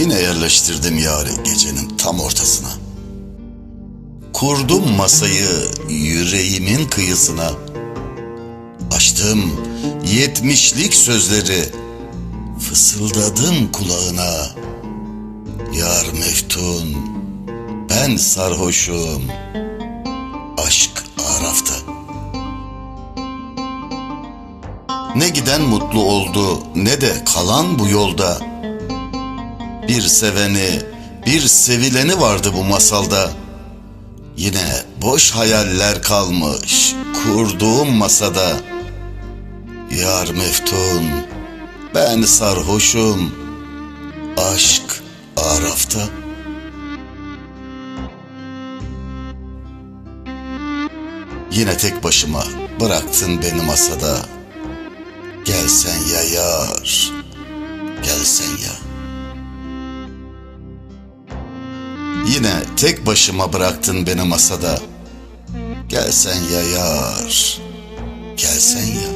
Yine yerleştirdim yarı gecenin tam ortasına. Kurdum masayı yüreğimin kıyısına. Açtım yetmişlik sözleri. Fısıldadım kulağına. Yar meftun, ben sarhoşum. Aşk arafta. Ne giden mutlu oldu ne de kalan bu yolda. Bir seveni, bir sevileni vardı bu masalda. Yine boş hayaller kalmış kurduğum masada. Yar meftun, ben sarhoşum. Aşk arafta. Yine tek başıma bıraktın beni masada. Gelsen ya yar, gelsen ya. Yine tek başıma bıraktın beni masada. Gelsen ya yar, gelsen ya.